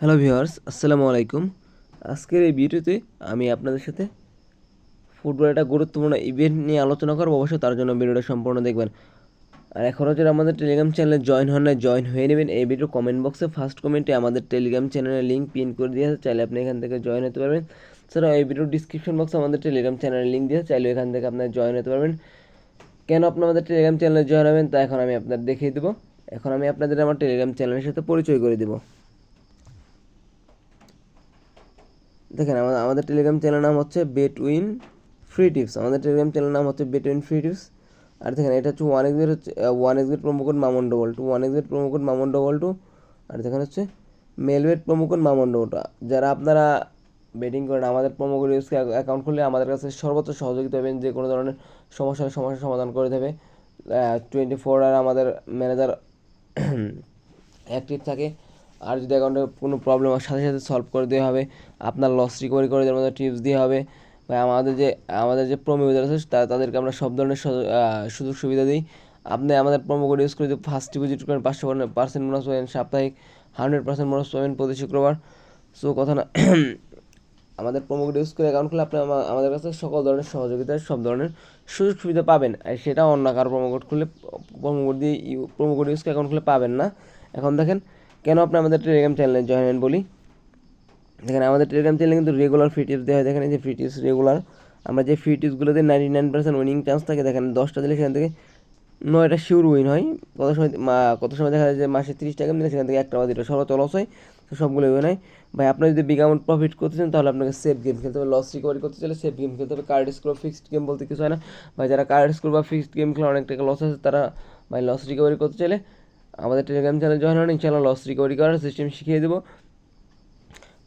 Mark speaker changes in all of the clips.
Speaker 1: Hello viewers, আসসালামু আলাইকুম। আজকের এই ভিডিওতে আমি আপনাদের সাথে ফুটবলের একটা গুরুত্বপূর্ণ ইভেন্ট নিয়ে আলোচনা করব। অবশ্যই তার জন্য ভিডিওটা সম্পূর্ণ দেখবেন। আর এখনও যারা আমাদের টেলিগ্রাম চ্যানেলে জয়েন হন না জয়েন হয়ে নেবেন। এই ভিডিও কমেন্ট বক্সে ফার্স্ট কমেন্টে আমাদের টেলিগ্রাম চ্যানেলের লিঙ্ক পিন করে দিয়ে আছে, চাইলে আপনি এখান থেকে জয়েন হতে পারবেন। স্যার এই ভিডিওর ডিসক্রিপশন বক্সে আমাদের টেলিগ্রাম চ্যানেলের লিঙ্ক দিয়ে চাইলে এখান থেকে আপনার জয়েন হতে পারবেন। কেন আপনি আমাদের টেলিগ্রাম চ্যানেলে জয়েন হবেন তা এখন আমি আপনাদের দেখিয়ে দেবো। এখন আমি আপনাদের আমার টেলিগ্রাম চ্যানেলের সাথে পরিচয় করে দেবো। দেখেন, আমাদের আমাদের টেলিগ্রাম চ্যানেল নাম হচ্ছে বেট উইন ফ্রি টিপস আমাদের টেলিগ্রাম চ্যানেল নাম হচ্ছে বেট উইন ফ্রি টিপস আর দেখেন, এটা হচ্ছে ওয়ান এক্সের হচ্ছে ওয়ান এক্সের প্রোমো কোড মামন ডবল টু ওয়ান এক্সের প্রোমো কোড মামন ডবল টু আর দেখেন হচ্ছে মেলওয়েট প্রোমো কোড মামন ডবল যারা আপনারা বেটিং করেন, আমাদের প্রোমো কোড ইউজ অ্যাকাউন্ট খুললে আমাদের কাছে সর্বোচ্চ সহযোগিতা পাবেন যে কোনো ধরনের সমস্যার সমস্যার সমাধান করে দেবে। টোয়েন্টি ফোর আর আমাদের ম্যানেজার অ্যাক্টিভ থাকে। আর যদি অ্যাকাউন্টে কোনো প্রবলেম হয়, সাথে সাথে সলভ করে দেওয়া হবে। আপনার লস রিকভারি করে দেওয়ার মতো টিপস দেওয়া হবে। বা আমাদের যে আমাদের যে প্রোমো ইউজার আছে তাদেরকে আমরা সব ধরনের সুযোগ সুবিধা দিই। আপনি আমাদের প্রোমো কোড ইউজ করে যদি ফার্স্ট ডিপোজিট করেন পাঁচশো পার্সেন্ট বোনাস পাবেন সাপ্তাহিক। হান্ড্রেড পার্সেন্ট বোনাস পাবেন প্রতি শুক্রবার। সো কথা না, আমাদের প্রোমো কোড ইউজ করে অ্যাকাউন্ট খুলে আপনি আমাদের কাছে সকল ধরনের সহযোগিতা, সব ধরনের সুযোগ সুবিধা পাবেন। আর সেটা অন্য কারও প্রোমো কোড খুলে প্রোমো কোড দিয়ে প্রোমো কোড ইউজ করে অ্যাকাউন্ট খুলে পাবেন না। এখন দেখেন কেন আপনি আমাদের টেলিগ্রাম চ্যানেলে জয়েন হন বলি? দেখেন, আমাদের টেলিগ্রাম চ্যানেলে কিন্তু রেগুলার ফ্রি টিপস দেওয়া হয়। দেখেন যে ফ্রি টিপস রেগুলার আমরা যে free টিপসগুলোতে ninety nine percent winning chance থাকে, দেখেন, দশটা দিলে সেখান থেকে নয়টা শিওর উইন হয়। কত সময় কত সময় দেখা যায় যে মাসে তিরিশ টাকা দিলে সেখান থেকে একটা বা দুটো সর্বোচ্চ লস হয়, তো সবগুলো উইন হয়। ভাই, আপনি যদি বিগ অ্যামাউন্ট প্রফিট করতে চান, তাহলে আপনাকে সেফ গেম খেলতে হবে। লস রিকভারি করতে চাইলে সেফ গেম খেলতে হবে। কার্ড স্কোর ফিক্সড গেম বলতে কিছু হয় না। ভাই, যারা কার্ড স্কোর বা ফিক্সড গেম খেলে অনেক টাকা লস আছে, তারা, ভাই লস রিকভারি করতে চাইলে আমাদের টেলিগ্রাম চ্যানেল জয়েন হন ইনশাআল্লাহ লস রিকভারি করার সিস্টেম শিখিয়ে দেবো।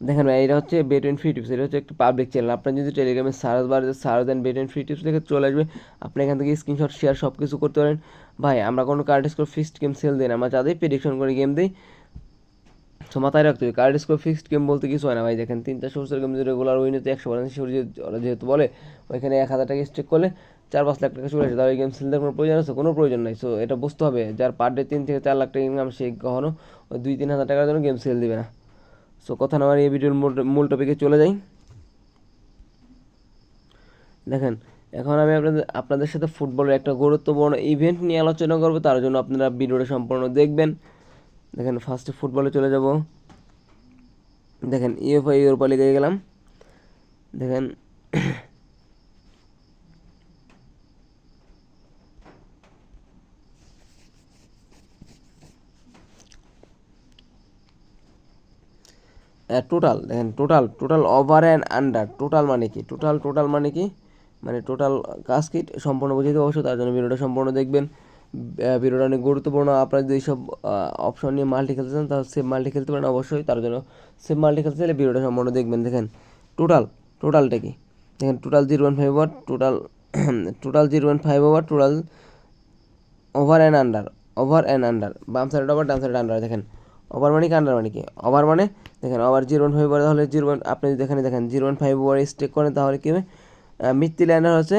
Speaker 1: দেখেন ভাই, এটা হচ্ছে বেট এন্ড ফ্রি টিপস এটা হচ্ছে একটা পাবলিক চ্যানেল আপনার যদি টেলিগ্রামে সার্চ বার সার্চ দেন বেট এন্ড ফ্রি টিপস দেখে চলে আসবে। আপনি এখান থেকে স্ক্রিনশট শেয়ার সব কিছু করতে পারেন। ভাই, আমরা কোনো card score fixed game sell দিই না, আমরা যাদের প্রেডিকশন করে গেম দিই, তো মাথায় রাখতে হবে। কার্ড স্কোর ফিক্সড গেম বলতে কিছু হয় না। ভাই, দেখেন তিনটা সোর্সের গেম যদি রেগুলার উইন হতে একশো পার্সেন্ট শিওর ওরা যেহেতু বলে, ওইখানে এক হাজার টাকা স্টেক করলে চার পাঁচ লাখ টাকা চলে আসে তাহলে গেম সেল কোনো প্রয়োজন আছে? কোনো প্রয়োজন নাই। সো এটা বুঝতে হবে, যার পার ডে তিন থেকে চার লাখ টাকা ইনকাম সে কখনো দুই, তিন হাজার টাকার জন্য গেম সেল দিবে না। সো কথা না এই ভিডিওর মূল টপিকে চলে যাই। দেখেন, এখন আমি আপনাদের আপনাদের সাথে ফুটবলের একটা গুরুত্বপূর্ণ ইভেন্ট নিয়ে আলোচনা করব, তার জন্য আপনারা ভিডিওটা সম্পূর্ণ দেখবেন। দেখেন ফার্স্টে ফুটবলে চলে যাব। দেখেন ইউএফআ ইউরোপা লিগে গেলাম। দেখেন টোটাল দেখেন total total over and under total মানে কি? টোটাল টোটাল মানে কি? মানে টোটাল কাজ কি? সম্পূর্ণ বুঝিয়ে দেবো অবশ্যই তার জন্য ভিডিওটা সম্পূর্ণ দেখবেন। ভিডিওটা অনেক গুরুত্বপূর্ণ। আপনারা যদি সব অপশন নিয়ে মাল্টি খেলতে চান, তাহলে সেভ মাল্টি খেলতে পারেন। অবশ্যই তার জন্য সেভ মাল্টি খেলতে চাইলে ভিডিওটা সম্পূর্ণ দেখবেন। দেখেন টোটাল টোটালটা কি? দেখেন total zero one five over total total zero one five over total over and under over and under বাম সাইড ওভার ডান সাইড আন্ডার দেখেন। ওভার মানে কি আন্ডার মানে কি? ওভার মানে দেখেন, ওভার জিরো ওয়ান ফাইভ তাহলে জিরো ওয়ান আপনি যদি এখানে দেখেন zero one five over stake করেন, তাহলে কী হবে? মিত্তি লাইনার হচ্ছে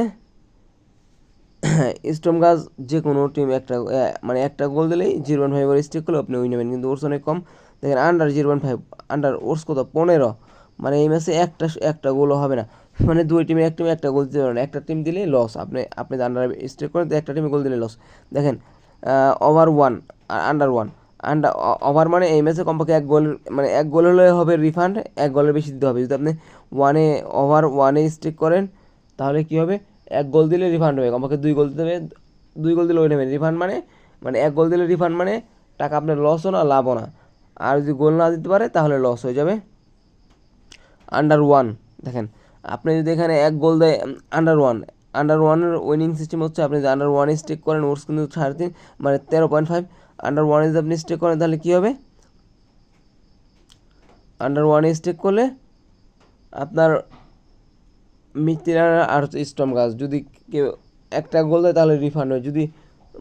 Speaker 1: স্টোম গাছ যে কোনো টিম একটা মানে একটা গোল দিলেই zero one five over stake করলে আপনি উইন হবেন কিন্তু ওর্স অনেক কম। দেখেন under zero one five under odds কত? পনেরো। মানে এই ম্যাচে একটা একটা গোলও হবে না। মানে দুই টিমে এক টিমে একটা গোল দিতে পারবেন একটা টিম দিলে লস আপনি আপনি আন্ডার স্টেক করেন একটা টিমে গোল দিলে লস দেখেন ওভার ওয়ান আর আন্ডার ওয়ান আন্ডার ওভার মানে এই ম্যাচে কমপক্ষে এক গোল মানে এক গোল হলে হবে রিফান্ড এক গোলের বেশি দিতে হবে। যদি আপনি ওয়ানে ওভার ওয়ানে স্টেক করেন, তাহলে কী হবে? এক গোল দিলে রিফান্ড হবে। কমপক্ষে দুই গোল দিতে হবে, দুই গোল দিলে ওই নেবেন। রিফান্ড মানে মানে এক গোল দিলে রিফান্ড মানে টাকা আপনার লসও না লাভও না। আর যদি গোল না দিতে পারে, তাহলে লস হয়ে যাবে। আন্ডার ওয়ান দেখেন। আপনি যদি এখানে এক গোল দেয় আন্ডার ওয়ান আন্ডার ওয়ানের উইনিং সিস্টেম হচ্ছে, আপনি যদি আন্ডার ওয়ানে স্টেক করেন ওর্স কিন্তু সাড়ে তিন মানে তেরো point five under one is আপনি স্টেক করেন তাহলে কী হবে? আন্ডার ওয়ান স্টেক করলে আপনার মিত্তিরার আর স্টম গাছ। যদি কেউ একটা গোল দেয় তাহলে রিফান্ড হয়। যদি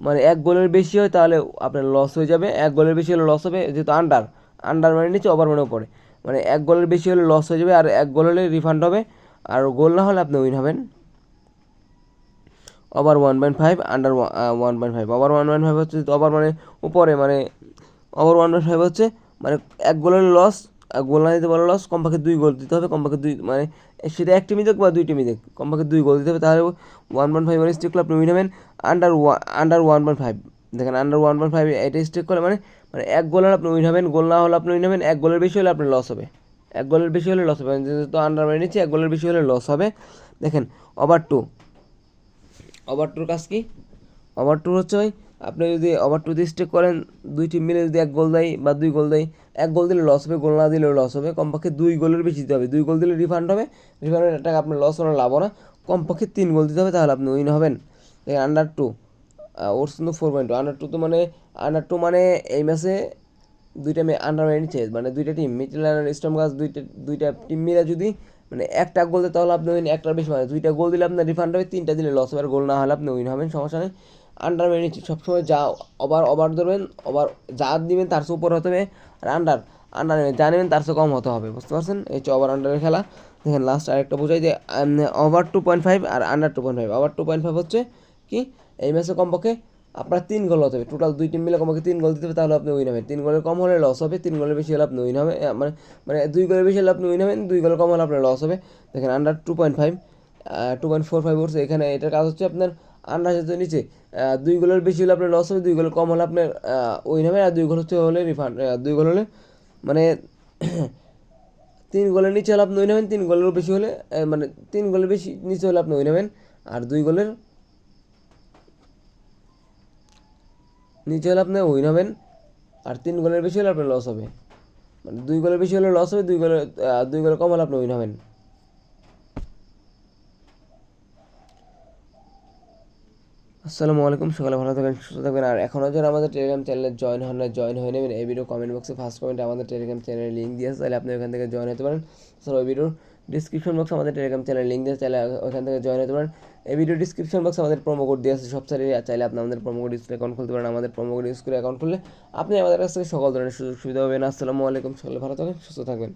Speaker 1: মানে এক গোলের বেশি হয় তাহলে আপনার লস হয়ে যাবে। এক গোলের বেশি হলে লস হবে যেহেতু আন্ডার আন্ডার মানে নিচে ওভার মানে উপরে। মানে এক গোলের বেশি হলে লস হয়ে যাবে আর এক গোল হলে রিফান্ড হবে। আর গোল না হলে আপনি উইন হবেন। Over one point five under one point five over one point five হচ্ছে ওভার মানে উপরে মানে ওভার ওয়ান পয়েন্ট ফাইভ হচ্ছে মানে এক গোলের লস গোল না দিতে পারলে লস কমপক্ষে দুই গোল দিতে হবে, কমপক্ষে দুই মানে সেটা এক টিমই দেখ বা দুই টিমই দেখ কমপক্ষে দুই গোল দিতে হবে, তাহলে ওয়ান পয়েন্ট ফাইভ মানে স্টেক আপনি উইন হবেন under one under one point five দেখেন আন্ডার ওয়ান পয়েন্ট ফাইভ এটা স্টেক করলে মানে মানে এক গোলের আপনি উইন হবেন গোল না হলে আপনি উইন হবেন, এক গোলের বেশি হলে আপনার লস হবে। এক গোলের বেশি হলে লস হবে যেহেতু আন্ডার মেরে নিচ্ছি, এক গোলের বেশি হলে লস হবে। দেখেন ওভার টু ওভার টুর কাজ কি? ওভার টু হচ্ছে ভাই আপনি যদি ওভার টু দিয়ে স্টেক করেন দুই টিম মিলে যদি এক গোল দেয় বা দুই গোল দেয়, এক গোল দিলে লস হবে গোল না দিলেও লস হবে। কমপক্ষে দুই গোলের বেশি দিতে হবে। দুই গোল দিলে রিফান্ড হবে রিফান্ডের টাকা আপনার লস হলে লাভ না। কমপক্ষে তিন গোল দিতে হবে, তাহলে আপনি উইন হবেন। দেখেন আন্ডার টু ওর কিন্তু four point two under two তো মানে আন্ডার টু মানে এই ম্যাচে দুইটা আন্ডার নিচ্ছে মানে দুইটা টিম মিডল আর স্টম গাছ দুইটা দুইটা টিম মিলে যদি মানে একটা গোল দেয় তাহলে আপনি উইন একটার বেশি মানে দুইটা গোল দিলে আপনার রিফান্ড হবে, তিনটা দিলে লস হবে। গোল না হলে আপনি উইন হবেন, সমস্যা নেই। আন্ডার মেরে নিচ্ছে সবসময় যা ওভার ওভার ধরবেন ওভার যা দিবেন তার উপর হতে হবে। আর আন্ডার আন্ডার নেবেন যা নেবেন তার চেয়ে কম হতে হবে, বুঝতে পারছেন? এই হচ্ছে ওভার আন্ডারের খেলা। দেখেন লাস্ট আরেকটা বোঝাই যে ওভার টু পয়েন্ট ফাইভ আর under two point five over two point five হচ্ছে কি? এই ম্যাচে কমপক্ষে আপনার তিন গোল হতে হবে। টোটাল দুই টিম মিলে কমপক্ষে তিন গোল দিতে হবে, তাহলে আপনি উইন হবেন। তিন গোলের কম হলে লস হবে, তিন গোলের বেশি হলে আপনি উইন হবে মানে মানে দুই গোলের বেশি হলে আপনি উইন হবেন, দুই গোলের কম হলে আপনার লস হবে। দেখেন under two point five two point four five উঠছে এখানে এটার কাজ হচ্ছে আপনার আন্ডার যেহেতু নিচে দুই গোলের বেশি হলে আপনার লস হবে, দুই গোলের কম হলে আপনার উইন হবে, আর দুই গোল হচ্ছে হলে রিফান্ড দুই গোল হলে মানে তিন গোলের নিচে হলে আপনি উইন হবেন, তিন গোলের বেশি হলে মানে তিন গোলের বেশি নিচে হলে আপনি উইন হবেন, আর দুই গোলের নিচে হলে আপনি উইন হবেন, আর তিন গোলের বেশি হলে আপনার লস হবে। মানে দুই গোলের বেশি হলে লস হবে, দুই গোলের দুই গোলের কম হলে আপনি উইন হবেন। আসসালামু আলাইকুম, সকালে ভালো থাকবেন, সুস্থ থাকবেন, আর এখনও যারা আমাদের টেলিগ্রাম চ্যানেলে জয়েন হন না জয়েন হয়ে নেবেন, এই ভিডিও কমেন্ট বক্সে ফার্স্ট কমেন্টে আমাদের টেলিগ্রাম চ্যানেলের লিঙ্ক দিয়েছে তাহলে আপনি ওখান থেকে জয়েন হতে পারেন। স্যার ওই ভিডিওর ডিসক্রিপশন বক্স আমাদের টেলিগ্রাম চ্যানেল লিঙ্ক দিয়ে চাইলে ওখান থেকে জয়েন হতে পারেন। এই ভিডিও ডিসক্রিপশন বক্স আমাদের প্রোমো কোড দিয়ে আছে সব সাইডে চাইলে আপনি আমাদের প্রোমো কোড ইউজ করে অ্যাকাউন্ট খুলতে পারেন। আমাদের প্রোমো কোড ইউজ করে অ্যাকাউন্ট খুললে আপনি আমাদের কাছ থেকে সকল ধরনের সুযোগ সুবিধা পাবেন। আসসালামু আলাইকুম, সকলে ভালো থাকবেন সুস্থ থাকবেন।